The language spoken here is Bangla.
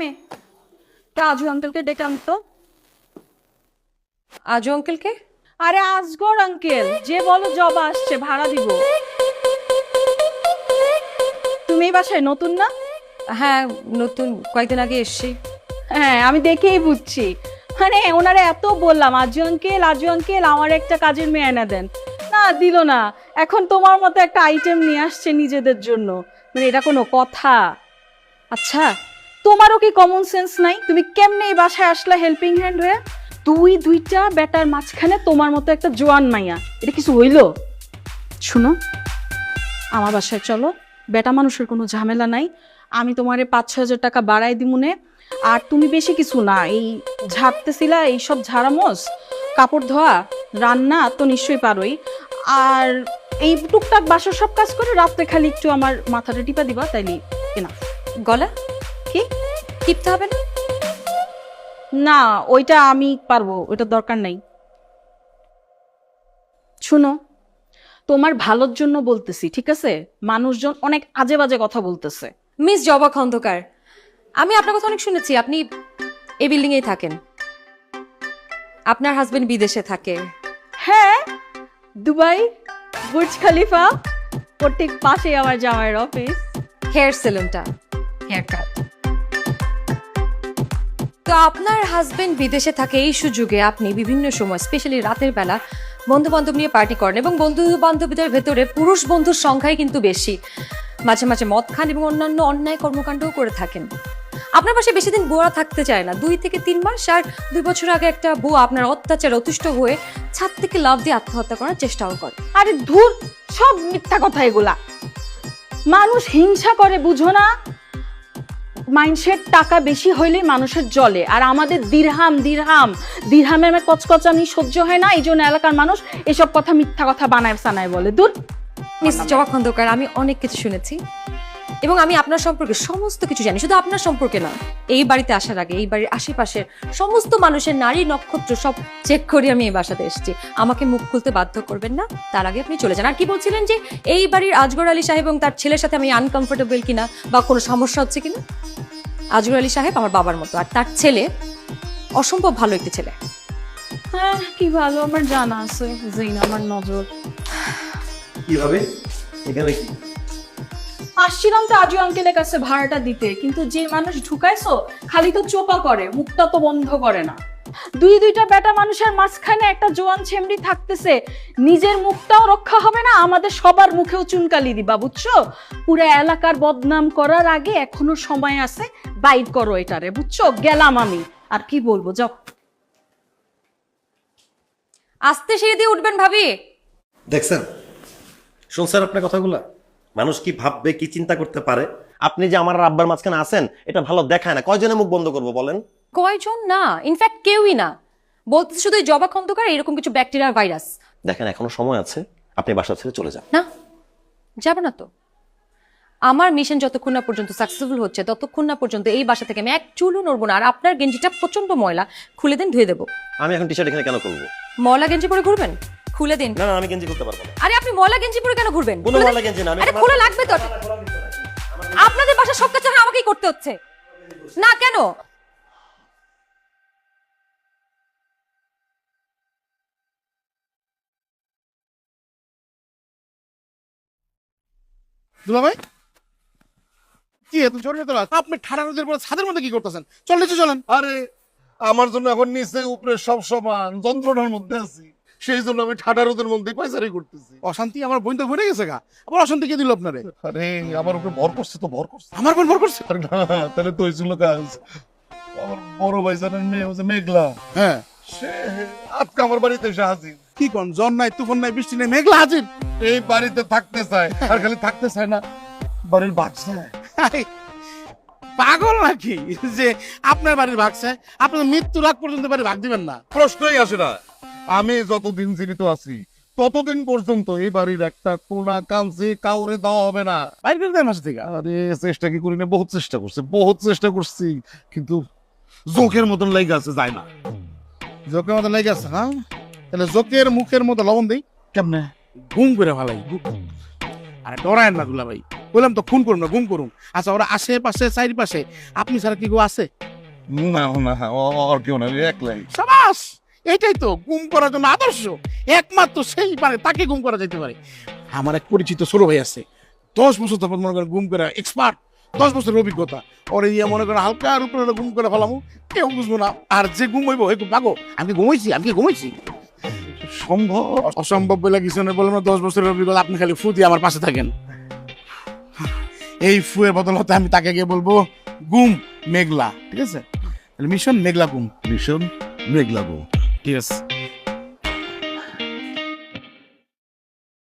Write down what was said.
মে তা আজু আঙ্কেলকে ডেকে আনতো। আজু আঙ্কেলকে আরে আজগর আঙ্কেল যে বলো জব আসছে ভাড়া দিব। তুমি এই বাসায় নতুন না? হ্যাঁ নতুন কয়েকদিন আগে এসছি। হ্যাঁ আমি দেখেই বুঝছি। মানে ওনারা এত বললাম আজু আঙ্কেল আজু আঙ্কেল আমার একটা কাজের মেয়ে এনে দেন। না দিল না। এখন তোমার মতো একটা আইটেম নিয়ে আসছে নিজেদের জন্য। মানে এটা কোনো কথা। আচ্ছা তোমারও কি কমন সেন্স নাই? তুমি কেমনে এই বাসায় আসলা হেল্পিং হ্যান্ড হয়ে? দুই দুইটা বেটার মাঝখানে তোমার মতো একটা জোয়ান মাইয়া। এটা কিছু হইল? শুনো, আমার বাসায় চলো। বেটা মানুষের কোনো ঝামেলা নাই। আমি তোমারে পাঁচ ছ হাজার টাকা বাড়াই দিমুনে। আর তুমি বেশি কিছু না, এই ঝাড়তেছিলা, এইসব ঝাড়ামোস কাপড় ধোয়া, রান্না তো নিশ্চয়ই পারোই। আর এই টুকটাক বাসার সব কাজ করে রাত্রে খালি একটু আমার মাথাটা টিপা দিবা, তাইলে এনা গলা? কি? টিপতে হবে না? না ওইটা আমি পারব ওইটা দরকার নাই। শুনো তোমার ভালোর জন্য বলতেছি ঠিক আছে? মানুষজন অনেক আজে বাজে কথা বলতেছে। মিস জবা খন্দকার আমি আপনার কথা অনেক শুনেছি আপনি এই বিল্ডিং এই থাকেন। আপনার হাজবেন্ড বিদেশে থাকে। হ্যাঁ দুবাই বুর্জ খালিফা ওর ঠিক পাশেই আমার জামাইয়ের অফিস হেয়ার সেলুনটা। Hair cut. তো আপনার হাজবেন্ড বিদেশে থাকে, এই সুযোগে আপনি বিভিন্ন সময় স্পেশালি রাতের বেলা বন্ধু বান্ধব নিয়ে পার্টি করেন এবং বন্ধু বান্ধবীদের ভেতরে পুরুষ বন্ধুর সংখ্যাই কিন্তু বেশি। মাঝে মাঝে মদ খান এবং অন্যান্য অন্যায় কর্মকাণ্ডও করে থাকেন। আপনার পাশে বেশি দিন বুয়া থাকতে চায় না। দুই থেকে তিন মাস আর দুই বছর আগে একটা বুয়া আপনার অত্যাচার অতিষ্ঠ হয়ে ছাদ থেকে লাভ দিয়ে আত্মহত্যা করার চেষ্টাও করে। আরে ধুর, সব মিথ্যা কথা এগুলা। মানুষ হিংসা করে, বুঝো না? মাইন্ডসেট টাকা বেশি হইলেই মানুষের জলে। আর আমাদের দিরহাম দিরহাম। দিরহামে আমার কচকচানি সহ্য হয় না এই জন্য এলাকার মানুষ এসব কথা মিথ্যা কথা বানায় সানায় বলে। দূর। মিস জবা খন্দকার, আমি অনেক কিছু শুনেছি। এবং আমি আপনার সম্পর্কে সমস্ত কিছু জানি। শুধু আপনার সম্পর্কে না এই বাড়িতে আসার আগে এই বাড়ির আশেপাশের সমস্ত মানুষের নারী নক্ষত্র সব চেক করে আমি এই বাসাতে এসেছি। আমাকে মুখ খুলতে বাধ্য করবেন না তার আগে আপনি চলে যান। আর কি বলছিলেন যে এই বাড়ির আজগর আলী সাহেব এবং তার ছেলের সাথে আমি আনকমফোর্টেবল কিনা বা কোনো সমস্যা হচ্ছে কিনা? আজগর আলী সাহেব আমার বাবার মতো আর তার ছেলে অসম্ভব ভালো একটি ছেলে। হ্যাঁ কি ভালো আমার জানা আছে আমার নজর। কীভাবে? এখানে কি? আসছিলাম তো আজু আঙ্কেলের কাছে ভাড়াটা দিতে, কিন্তু যে মানুষ ঢুকাইছো, খালি তো চোপা করে মুখটা তো বন্ধ করে না। দুই দুইটা বেটা মানুষের মাঝখানে একটা জোয়ান ছেমড়ি থাকতেছে, নিজের মুখটাও রক্ষা হবে না, আমাদের সবার মুখেও চুনকালি দিবা, বুঝছ? পুরো এলাকার বদনাম করার আগে এখনও সময় আছে বাইট করো এটারে, বুঝছ? গেলাম আমি। আর কি বলব, যাও। আস্তে সিঁড়ি দিয়ে উঠবেন ভাবি। দেখছেন শুনছেন আপনার কথাগুলা। মানুষ কি ভাববে কি চিন্তা করতে পারে? আপনি যে আমার আর আব্বার মাঝখানে আছেন এটা ভালো দেখায় না। কয়জনে মুখ বন্ধ করব বলেন? কয়জন? না ইনফ্যাক্ট কেউই না। বলতে শুধু এই জবা খন্দকার এরকম কিছু ব্যাকটেরিয়া ভাইরাস দেখেন এখনও সময় আছে আপনি বাসা ছেড়ে চলে যান। না যাবে না তো। আমার মিশন যতক্ষণ না পর্যন্ত সাকসেসফুল হচ্ছে ততক্ষণ না পর্যন্ত এই বাসা থেকে আমি এক চুলও নড়বো না আর আপনার গেঞ্জিটা প্রচণ্ড ময়লা খুলে দিন ধুয়ে দেবো। আমি এখন টি শার্ট এখানে কেন করব ময়লা গেঞ্জি পরে ঘুরবেন? খুলে দিন। না না আমি গেঞ্জি করতে পারব না। আরে আপনি ময়লা গেঞ্জি পরে কেন ঘুরবেন? কোনো ময়লা গেঞ্জি না, আমি আরে খোলা লাগবে তো? আপনাদের বাসা সব কাজ আমাকেই করতে হচ্ছে। না কেন? দুলা ভাই কি এত জোরে এত রাত? আপনি রোদের পরে ছাদের মধ্যে কি করতেছেন? চল নিচে চলেন। আরে আমার জন্য এখন নিচে উপরে সব সমান যন্ত্রণার মধ্যে আছি। সেই জন্য আমি ঠাডা রোদের মধ্যে পাইচারি করতেছি। অশান্তি আমার বোন তো ভরে গেছে গা। আবার অশান্তি কে দিল আপনারে? আরে আমার উপরে ভর করছে তো ভর করছে। আমার বোন ভর করছে? আরে না তাহলে তো হয়েছিল কাজ। আমার বড় ভাই জানেন মেয়ে হচ্ছে মেঘলা। হ্যাঁ। সে আজকে আমার বাড়িতে এসে হাজির। কি কোন জন নাই তুফান নাই বৃষ্টি নাই মেঘলা হাজির? এই বাড়িতে থাকতে চায় আর খালি থাকতে চায় না বাড়ির বাচ্চা পাগল নাকি? যে আপনার বাড়ির ভাগ চাই আপনার মৃত্যুর আগ পর্যন্ত বাড়ি ভাগ দিবেন না। প্রশ্নই আসে না। আমি যতদিন জীবিত আছি ততদিন পর্যন্ত এই বাড়ির একটা কোনা কাঞ্চি কাউরে দেওয়া হবে না। বাইরে করে দেয় মাসে থেকে? আরে চেষ্টা কি করি না? বহুত চেষ্টা করছি বহুত চেষ্টা করছি কিন্তু জোকের মতন লেগে আছে যায় না। জোকের মতো লেগে আছে না তাহলে জোকের মুখের মতো লবণ দেই। কেমনে? ঘুম করে ভালাই। আরে ডরায় না দুলা ভাই। বললাম তো খুন করুন না ঘুম করুন। আচ্ছা ওরা আশেপাশে চারিপাশে আপনি ছাড়া কি কেউ আছে? না না ও- ওর কেউ না একলাই। সাবাস! এটাই তো গুম করার জন্য আদর্শ। একমাত্র সেই পারে তাকে গুম করা যেতে পারে। আমার এক পরিচিত ছোট ভাই আছে। দশ বছর তারপর মনে করেন গুম করে এক্সপার্ট দশ বছরের অভিজ্ঞতা। ওরে ইয়ে মনে করেন হালকার উপরে গুম করে ফেলামু। কেউ বুঝব না। আর যে গুম হইব একটু পাগো আমি ঘুমাইছি? আমি কি ঘুমাইছি? সম্ভব? অসম্ভব বলে কিছু নেই বললাম না দশ বছরের অভিজ্ঞতা আপনি খালি ফু দিয়ে আমার পাশে থাকেন। এই ফুয়ের বদলতে আমি তাকে গিয়ে বলব গুম মেঘলা ঠিক আছে? তাহলে মিশন মেঘলা গুম মিশন মেঘলা লাগো ঠিক আছে